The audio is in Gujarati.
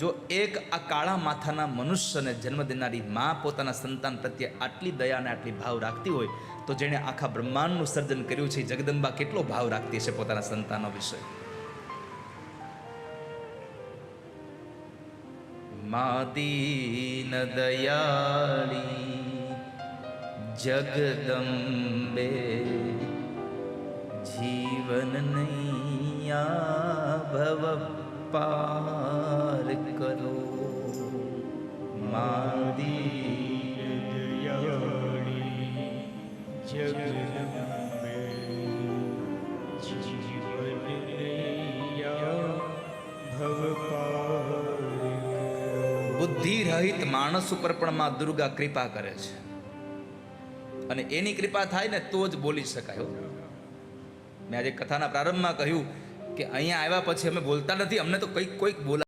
જો એક આ કાળા માથાના મનુષ્યને જન્મ દેનારી મા પોતાના સંતાન પ્રત્યે આટલી દયા અને આટલી ભાવ રાખતી હોય, તો જેણે આખા બ્રહ્માંડનું સર્જન કર્યું છે, જગદંબા કેટલો ભાવ રાખતી છે પોતાના સંતાનો વિશે? માદીન દયાળી જગદંબે જીવન નૈયા ભવ કરો. જીવનૈયા બુદ્ધિ રહિત માણસ ઉપર પણ માં દુર્ગા કૃપા કરે છે. અને એની કૃપા થાય ને તો જ બોલી શકાય મેં આજે કથાના પ્રારંભમાં કહ્યું કે અહીંયા આવ્યા પછી અમે બોલતા નથી, અમને તો કંઈક કોઈક બોલા